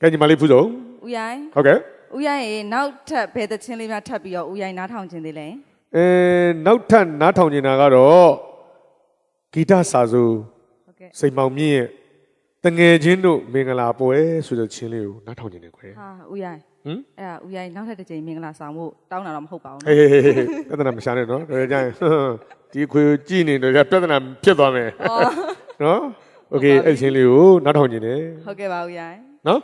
ကဲညီမလေးဖူးဆုံးဦးရိုင်းဟုတ်ကဲ့ဦးရိုင်းရေနောက်ထပ်ဘယ်သချင်းလေးများထပ်ပြီးတော့ဦးရိုင်းနားထောင်ခြင်းသေးလဲအဲနောက်ထပ်နားထောင်နေတာကတော့ဂီတစာစုဟုတ်ကဲ့စိန်မောင်မြင့်ရဲ့တငယ်ချင်းတို့မင်္ဂလာပွဲဆိုတဲ့ချင်းလေးကိုနားထောင်နေတယ်ခွဲဟာဦးရိုင်းဟမ်အဲ့ဒါဦးရိုင်းနောက်ထပ်တစ်ချိန်မင်္ဂလာဆောင်ဖို့တောင်းတာတော့မဟုတ်ပါဘူးဟေးနော်ဟေးဟေးဟေးပြဿနာမရှာနဲ့နော်ဒါကြရင်ဒီခွေကိုကြည့်နေတော့ပြဿနာဖြစ်သွားမယ်အော်နော်โอเคအဲ့ချင်းလေးကိုနားထောင်နေတယ်ဟုတ်ကဲ့ပါဦးရိုင်းနော်